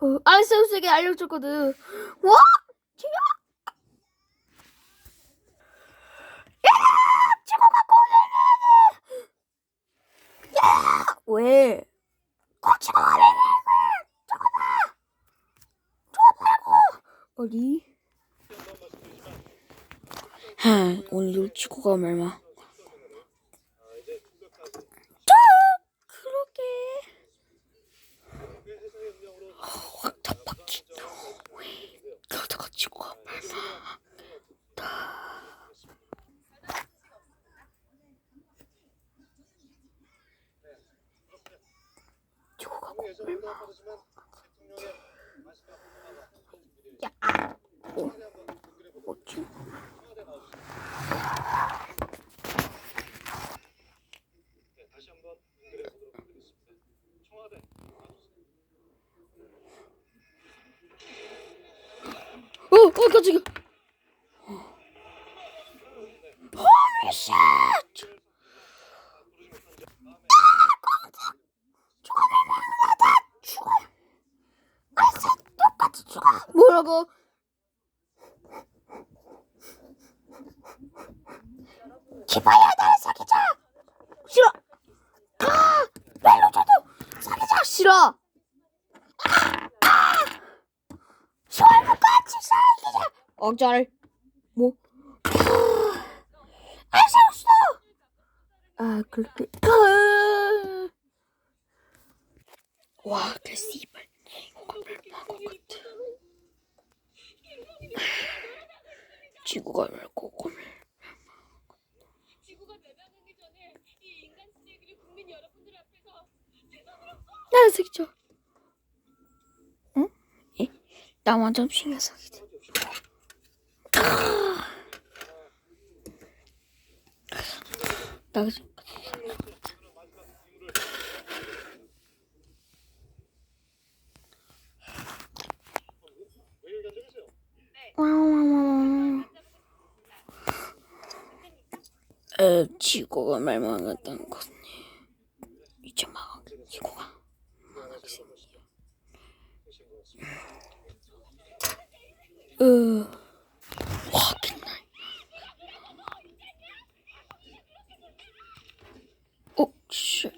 어, 알세우스에게 알려줬거든. 와! 지금! 야! 지구가 고생해! 야! 왜? 고치고 가래! 저거다! 저거 말고! 어디? 하, 오늘도 지구가 멸망. 그러게. 확 덮박지. 그러다가 지구가 멸망. 지구가 꼭 멸망. 야, 아, 어. 청와대 어, 어, 깜짝이야. Shit! 죽어, 멸망하다. 죽어. 알았어, 똑같이 뭐라고? 기봐야 나를 사귀자. 싫어. 아, 멜로디도 사귀자. 싫어. 시원한 같이 사귀자. 억자를 뭐? 알았어. 아 그렇게. 아. 와, 그씨 여러분들 앞에서 나를 새끼죠. 응? 에? 나 완전 신경 쓰기지. 나 왜 여기 앉아 계세요? 와와와와. 에 지구가 멸망했다는 것은 이제 막 지구가 같습니다. 으 확인나. 오 쉣.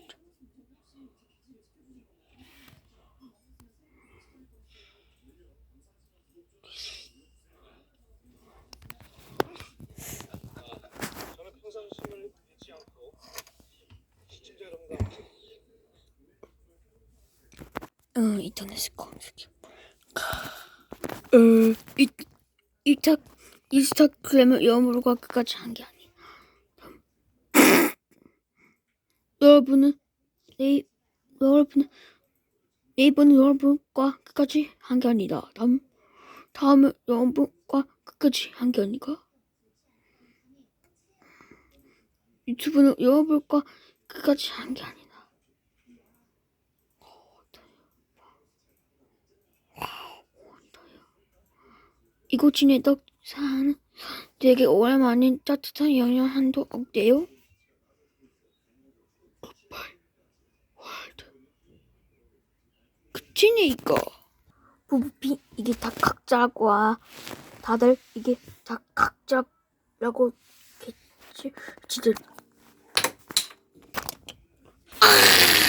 저는 평상심을 잃지 않고 시청자 여러분과 함께 응 인터넷을 검색해. 어, 이 이타 인스타그램을 여물과 끝까지 한 게 아니야. 여러분은 네 여러분은 네이버는 여러분과 끝까지 한 게 아니다. 다음 다음은 여러분과 끝까지 한 게 아니가. 유튜브는 여러분과 끝까지 한 게 아니다. 이곳 지내덕 사는 되게 오랜만인 따뜻한 영양 한도 어때요? 굿바이 월드 그치네 이거? 부부피 이게 다 와. 다들 이게 다 각자라고 겠지? 진짜 아